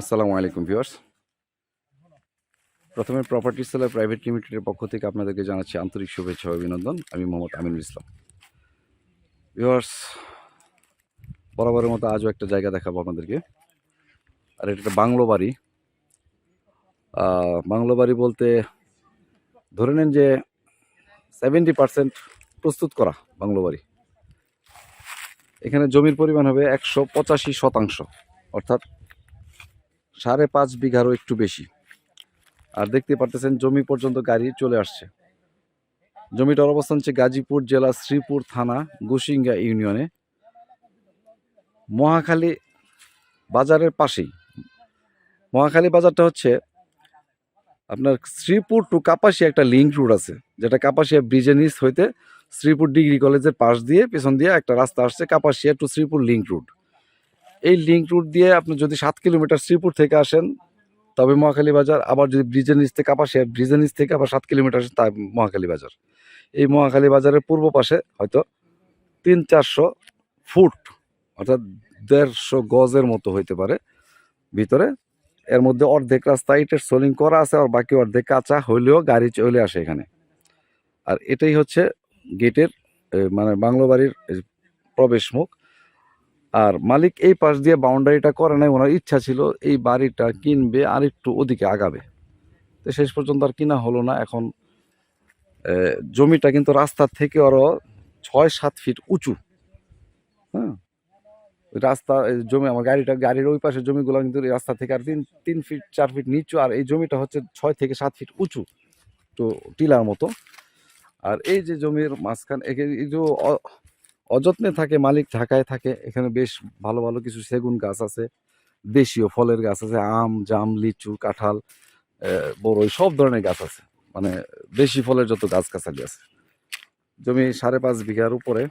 আসসালামু আলাইকুম ভিউয়ার্স। প্রথমে প্রপার্টি সেলার প্রাইভেট লিমিটেডের পক্ষ থেকে আপনাদেরকে জানাচ্ছি আন্তরিক শুভেচ্ছা অভিনন্দন। আমি মোহাম্মদ আমিনুল ইসলাম। ভিউয়ার্স, বরাবরের মতো আজও একটা জায়গা দেখাবো আপনাদেরকে। আর এটা একটা বাংলো বাড়ি। বাংলো বাড়ি বলতে ধরে নেন যে সেভেন্টি পার্সেন্ট প্রস্তুত করা বাংলো বাড়ি। এখানে জমির পরিমাণ হবে একশো পঁচাশি শতাংশ। অর্থাৎ সাড়ে পাঁচ বিঘারও একটু বেশি। আর দেখতে পারতেছেন জমি পর্যন্ত গাড়ি চলে আসছে। জমিটার অবস্থান হচ্ছে গাজীপুর জেলা শ্রীপুর থানা গুসিঙ্গা ইউনিয়নে। মহাখালী বাজারের পাশেই। মহাখালী বাজারটা হচ্ছে আপনার শ্রীপুর টু কাপাসিয়া একটা লিঙ্ক রুট আছে, যেটা কাপাসিয়া ব্রিজের নিচ হইতে শ্রীপুর ডিগ্রি কলেজের পাশ দিয়ে পেছন দিয়ে একটা রাস্তা আসছে Kapasia to Sreepur link road এই লিঙ্ক রুট দিয়ে আপনি যদি সাত কিলোমিটার শ্রীপুর থেকে আসেন, তবে মহাখালী বাজার, আবার যদি ব্রিজের নিচ থেকে কাপাসিয়া ব্রিজের নিচ থেকে আবার সাত কিলোমিটার আসেন তা মহাখালী বাজার। এই মহাখালী বাজারের পূর্ব পাশে হয়তো তিন চারশো ফুট, অর্থাৎ দেড়শো গজের মতো হইতে পারে। ভিতরে এর মধ্যে অর্ধেক রাস্তা, ইটের সোলিং করা আছে, আর বাকি অর্ধেক কাঁচা হইলেও গাড়ি চলে আসে এখানে। আর এটাই হচ্ছে গেটের মানে বাংলো বাড়ির প্রবেশ মুখ আর মালিক এই পাশ দিয়ে বাউন্ডারিটা করে নাই, ওনার ইচ্ছা ছিল এই বাড়িটা কিনবে আর একটু ওদিকে আগাবে। তো শেষ পর্যন্ত আর কিনা হলো না, এখন জমিটা কিন্তু রাস্তার থেকে আরও ছয় সাত ফিট উঁচু। হ্যাঁ? রাস্তা জমি, আমার গাড়িটা, গাড়ির ওই পাশে জমিগুলো কিন্তু রাস্তা থেকে আর তিন তিন ফিট চার ফিট নিচু, আর এই জমিটা হচ্ছে ছয় থেকে সাত ফিট উঁচু, তো টিলার মতো। আর এই যে জমির মাঝখান, এই যে অযত্নে থাকে, মালিক ঢাকায় থাকে, এখানে বেশ ভালো ভালো কিছু সেগুন গাছ আছে, দেশীয় ফলের গাছ আছে, আম, জাম, লিচু, কাঁঠাল বড়ই, সব ধরনের গাছ আছে মানে দেশি ফলের যত গাছ গাছালি আছে। জমি সাড়ে পাঁচ বিঘার উপরে।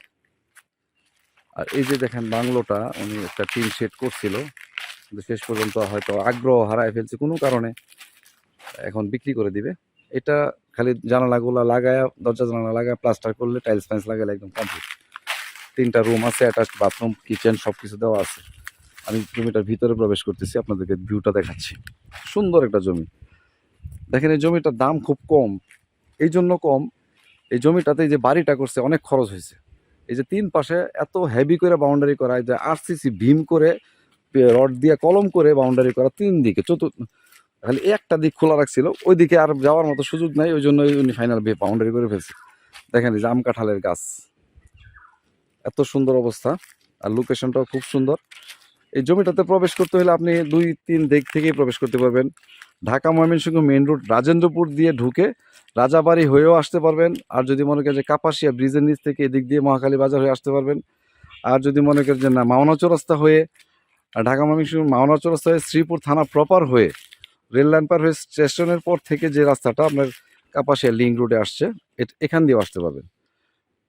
আর এই যে দেখেন বাংলোটা, উনি একটা টিন সেট করছিল, কিন্তু শেষ পর্যন্ত হয়তো আগ্রহ হারায় ফেলছে কোনো কারণে, এখন বিক্রি করে দিবে। এটা খালি জানালাগুলো লাগায়, দরজা জানালা লাগায়, প্লাস্টার করলে টাইলস ফাইলস লাগালে একদম কমপ্লিট। তিনটা রুম আছে অ্যাটাচ বাথরুম কিচেন সব কিছু দেওয়া আছে। আমি জমিটার ভিতরে প্রবেশ করতেছি, আপনাদেরকে ভিউটা দেখাচ্ছি। সুন্দর একটা জমি। দেখেন, এই জমিটার দাম খুব কম। এই জন্য কম, এই জমিটাতে যে বাড়িটা করছে, অনেক খরচ হয়েছে। এই যে তিন পাশে এত হেভি করে বাউন্ডারি করা যে আরসিসি ভীম করে রড দিয়ে কলম করে বাউন্ডারি করা তিন দিকে চতুর্থ খালি একটা দিক খোলা রাখছিল ওই দিকে আর যাওয়ার মতো সুযোগ নাই, ওই জন্য উনি ফাইনাল বাউন্ডারি করে ফেলছে। দেখেন, এই আম কাঁঠালের গাছ। এত সুন্দর অবস্থা। আর লোকেশনটাও খুব সুন্দর। এই জমিটাতে প্রবেশ করতে হলে আপনি দুই, তিন দিক থেকেই প্রবেশ করতে পারবেন। ঢাকা, ময়মনসিংহ মেইন রোড রাজেন্দ্রপুর দিয়ে ঢুকে রাজাবাড়ি হয়েও আসতে পারবেন। আর যদি মনে করেন যে কাপাসিয়া ব্রিজের নিচ থেকে এদিক দিয়ে মহাকালী বাজার হয়ে আসতে পারবেন। আর যদি মনে করেন যে না, মাওনা চৌরাস্তা হয়ে ঢাকা, ময়মনসিংহ মাওনা চৌরাস্তা হয়ে শ্রীপুর থানা প্রপার হয়ে রেল লাইন পার হয়ে স্টেশনের পর থেকে যে রাস্তাটা আপনার কাপাসিয়া লিঙ্ক রোডে আসছে এখান দিয়েও আসতে পারবেন।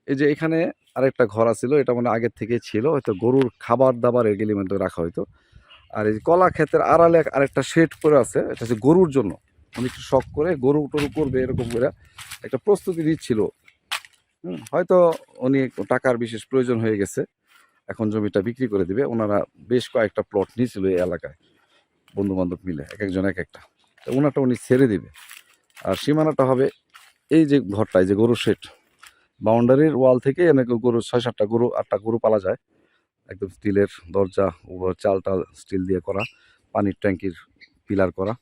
এই যে এখানে আরেকটা ঘর আছিল, এটা মানে আগের থেকে ছিল, হয়তো গরুর খাবার দাবার এগুলি মধ্যে রাখা হয়তো আর এই কলা ক্ষেতের আড়ালে আরেকটা শেড করে আছে, এটা হচ্ছে গরুর জন্য। উনি একটু শখ করে গরু টরু করবে এরকম করে একটা প্রস্তুতি দিচ্ছিল হয়তো উনি টাকার বিশেষ প্রয়োজন হয়ে গেছে, এখন জমিটা বিক্রি করে দিবে। ওনারা বেশ কয়েকটা প্লট নিয়েছিল এই এলাকায় বন্ধু বান্ধব মিলে, এক একজন এক একটা। ওনারটা উনি ছেড়ে দিবে। আর সীমানাটা হবে এই যে ঘরটা, এই যে গরুর শেড বাউন্ডারির ওয়াল থেকে অনেক গরু ছয় সাতটা গরু, আটটা গরু পালা যায়। একদম স্টিলের দরজা উপর চালটা স্টিল দিয়ে করা, পানির ট্যাঙ্কির পিলার করা।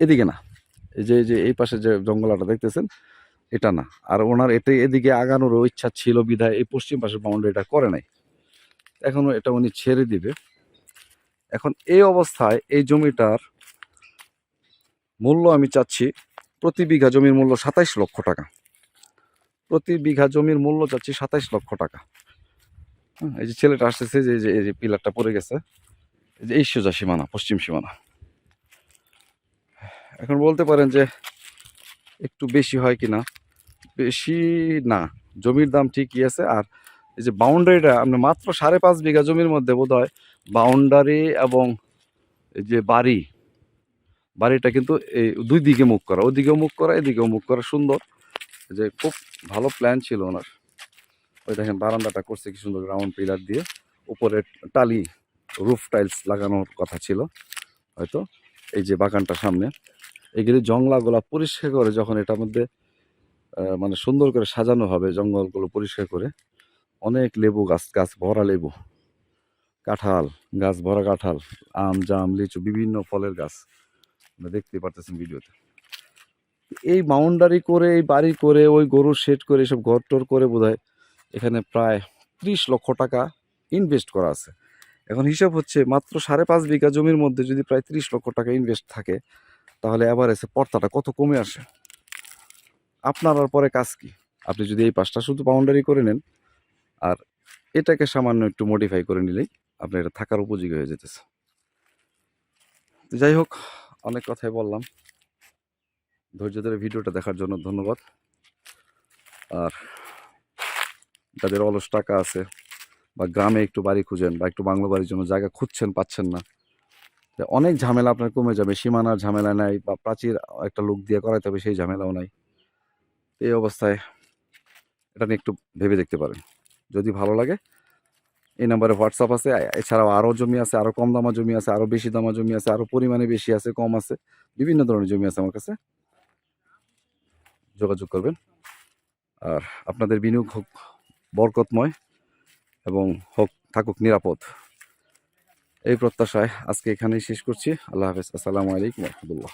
এদিকে না, এই যে এই যে, এই পাশে যে জঙ্গলাটা দেখতেছেন, এটা না। আর ওনার এটাই এদিকে আগানোরও ইচ্ছা ছিল, বিধায় এই পশ্চিম পাশের বাউন্ডারিটা করে নাই। এখনও এটা উনি ছেড়ে দিবে। এখন এই অবস্থায় এই জমিটার মূল্য আমি চাচ্ছি, প্রতি বিঘা জমির মূল্য সাতাইশ লক্ষ টাকা। প্রতি বিঘা জমির মূল্য যাচ্ছে সাতাইশ লক্ষ টাকা। এই যে ছেলেটা আসতেছে যে এই যে- পিলারটা পড়ে গেছে, এই যে এই সোজা সীমানা, পশ্চিম সীমানা। এখন বলতে পারেন যে একটু বেশি হয় কি না বেশি না, জমির দাম ঠিকই আছে। আর এই যে বাউন্ডারিটা, আপনি মাত্র সাড়ে পাঁচ বিঘা জমির মধ্যে বোধ হয় বাউন্ডারি এবং এই যে বাড়ি, বাড়িটা কিন্তু এই দুই দিকে মুখ করা ওদিকেও মুখ করা, এদিকেও মুখ করা সুন্দর। যে খুব ভালো প্ল্যান ছিল ওনার। ওই দেখেন বারান্দাটা করছে কি সুন্দর গ্রাউন্ড পিলার দিয়ে। উপরে টালি রুফ টাইলস লাগানোর কথা ছিল, হয়তো। এই যে বাগানটার সামনে। এগুলি জংলাগুলা পরিষ্কার করে যখন এটার মধ্যে মানে সুন্দর করে সাজানো হবে জঙ্গলগুলো পরিষ্কার করে, অনেক লেবু গাছ গাছ ভরা লেবু, কাঁঠাল, গাছ ভরা কাঁঠাল, আম, জাম, লিচু, বিভিন্ন ফলের গাছ। দেখতেই পারতেছেন ভিডিওতে। এই বাউন্ডারি করে, এই বাড়ি করে, ওই গরুর শেড করে, এসব ঘর টর করে বোধহয় এখানে প্রায় ত্রিশ লক্ষ টাকা ইনভেস্ট করা আছে। এখন হিসাব হচ্ছে মাত্র সাড়ে পাঁচ বিঘা জমির মধ্যে যদি প্রায় ত্রিশ লক্ষ টাকা ইনভেস্ট থাকে, তাহলে এভারেজে পর্তাটা কত কমে আসে? আপনার আর পরে কাজ কি? আপনি যদি এই পাঁচটা শুধু বাউন্ডারি করে নেন, আর এটাকে সামান্য একটু মডিফাই করে নিলেই আপনার এটা থাকার উপযোগী হয়ে যেতেছে। যাই হোক, অনেক কথাই বললাম। ধৈর্য ধরে ভিডিওটা দেখার জন্য ধন্যবাদ। আর যাদের অলস টাকা আছে বা গ্রামে একটু বাড়ি খুঁজেন বা একটু বাংলো বাড়ির জন্য জায়গা খুঁজছেন, পাচ্ছেন না অনেক ঝামেলা আপনার কমে যাবে, সীমানার ঝামেলা নাই বা প্রাচীর একটা লোক দিয়ে করাইতে হবে সেই ঝামেলাও নাই। এই অবস্থায় এটা নিয়ে একটু ভেবে দেখতে পারেন। যদি ভালো লাগে, এই নাম্বারে হোয়াটসঅ্যাপ আছে, এছাড়াও আরও জমি আছে, আরও কম দামা জমি আছে, আরও বেশি দামা জমি আছে, আরও পরিমাণে বেশি আছে, কম আছে, বিভিন্ন ধরনের জমি আছে আমার কাছে। যোগাযোগ করবেন। আর আপনাদের বিনিয়োগ হোক বরকতময় এবং হোক, থাকুক নিরাপদ। এই প্রত্যাশায় আজকে এখানেই শেষ করছি। আল্লাহ হাফেজ। আসসালামু আলাইকুম রহমতুল্লাহ।